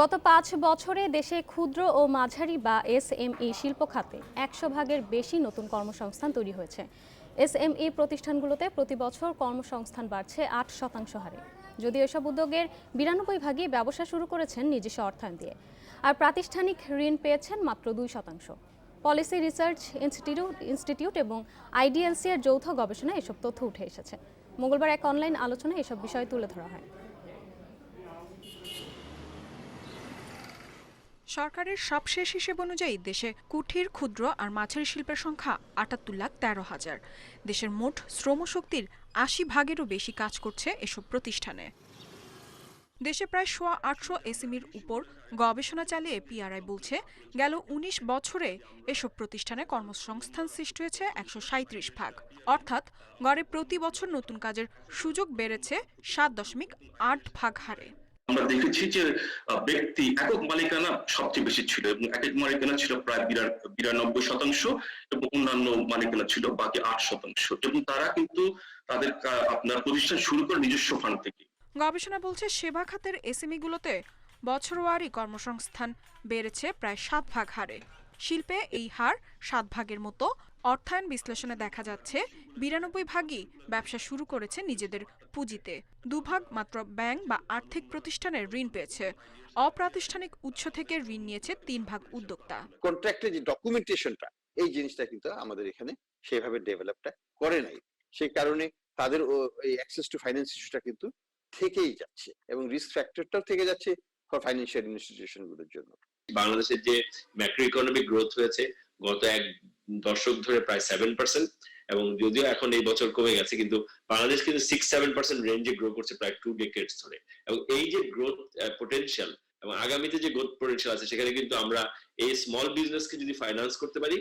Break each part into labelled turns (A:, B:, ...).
A: গত পাঁচ বছরে দেশে ক্ষুদ্র ও মাঝারি বা এসএমই শিল্প খাতে একশো ভাগের বেশি নতুন কর্মসংস্থান তৈরি হয়েছে। এসএমই প্রতিষ্ঠানগুলোতে প্রতি বছর কর্মসংস্থান বাড়ছে আট শতাংশ হারে। যদিও এসব উদ্যোগের বিরানব্বই ভাগই ব্যবসা শুরু করেছেন নিজস্ব অর্থায়ন দিয়ে। আর প্রাতিষ্ঠানিক ঋণ পেয়েছেন মাত্র দুই শতাংশ। পলিসি রিসার্চ ইনস্টিটিউট ইনস্টিটিউট এবং আইডিএলসি এর যৌথ গবেষণায় এসব তথ্য উঠে এসেছে। মঙ্গলবার এক অনলাইন আলোচনায় এসব বিষয় তুলে ধরা হয়।
B: সরকারের সবশেষ হিসেব অনুযায়ী দেশে কুঠির, ক্ষুদ্র আর মাছের শিল্পের সংখ্যা আটাত্তর লাখ তেরো হাজার। দেশের মোট শ্রমশক্তির আশি ভাগেরও বেশি কাজ করছে এসব প্রতিষ্ঠানে। দেশে প্রায় সোয়া আটশো এসএমইর উপর গবেষণা চালিয়ে পিআরআই বলছে, গেল ১৯ বছরে এসব প্রতিষ্ঠানে কর্মসংস্থান সৃষ্টি হয়েছে একশো ভাগ। অর্থাৎ গড়ে প্রতি বছর নতুন কাজের সুযোগ বেড়েছে সাত দশমিক আট ভাগ হারে।
C: আমরা দেখেছি যে ব্যক্তি, একক মালিকানা সবচেয়ে বেশি ছিল এবং একক মালিকানা ছিল প্রায় বিরানব্বই শতাংশ এবং অন্যান্য মালিকানা ছিল বাকি আট শতাংশ এবং তারা কিন্তু তাদের আপনার প্রতিষ্ঠান শুরু করে নিজস্ব ফান্ড থেকে।
B: গবেষণা বলছে সেবা খাতের এসএমইগুলোতে বছরওয়ারি কর্মসংস্থান বেড়েছে প্রায় সাত ভাগ হারে। শিল্পে এই হার সাত ভাগের মতো অর্থায়ন বিশ্লেষণে দেখা যাচ্ছে বিরানব্বই ভাগই ব্যবসা শুরু করেছে নিজেদের পুঁজিতে। দুভাগ মাত্র ব্যাংক বা আর্থিক প্রতিষ্ঠানের ঋণ পেয়েছে। অপ্রাতিষ্ঠানিক উৎস থেকে ঋণ নিয়েছে তিন ভাগ উদ্যোক্তা।
D: কন্ট্রাক্টের যে ডকুমেন্টেশনটা এই জিনিসটা কিন্তু আমাদের এখানে সেভাবে ডেভেলপটা করে নাই। সেই কারণে তাদের ও- এই অ্যাক্সেস টু ফাইন্যান্স ইস্যুটা কিন্তু থেকেই যাচ্ছে এবং রিস্ক ফ্যাক্টরটাও থেকে যাচ্ছে ফর ফাইন্যান্সিয়াল ইনস্টিটিউশনগুলোর জন্য।
E: বাংলাদেশের যে ম্যাক্রো ইকোনমিক গ্রোথ হয়েছে গত এক দশক ধরে প্রায় সেভেন পার্সেন্ট এবং যদিও এখন এই বছর কমে গেছে, কিন্তু বাংলাদেশ কিন্তু সিক্স সেভেন পার্সেন্ট রেঞ্জে গ্রো করছে প্রায় টু ডেকেটস ধরে। এবং এই যে গ্রোথ পোটেনশিয়াল এবং আগামীতে যে গ্রোথ পোটেনশিয়াল আছে, সেখানে কিন্তু আমরা এই স্মল বিজনেসকে যদি ফাইন্যান্স করতে পারি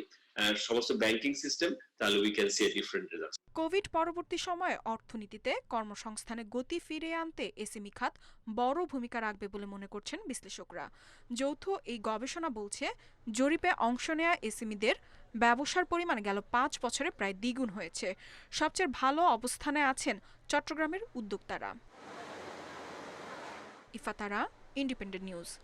E: সমস্ত ব্যাংকিং সিস্টেম তাহলে we can see a different result
B: COVID পরবর্তী সময়ে অর্থনীতিতে কর্মসংস্থানে গতি ফিরিয়ে আনতে এসএমই খাত বড় ভূমিকা রাখবে বলে মনে করছেন বিশ্লেষকরা। যৌথ এই গবেষণা বলছে, জরিপে অংশ নেয়া এসএমইদের ব্যবসার পরিমাণ গেল পাঁচ বছরে প্রায় দ্বিগুণ হয়েছে। সবচেয়ে ভালো অবস্থানে আছেন চট্টগ্রামের উদ্যোক্তারা। ইফাতারা independent news.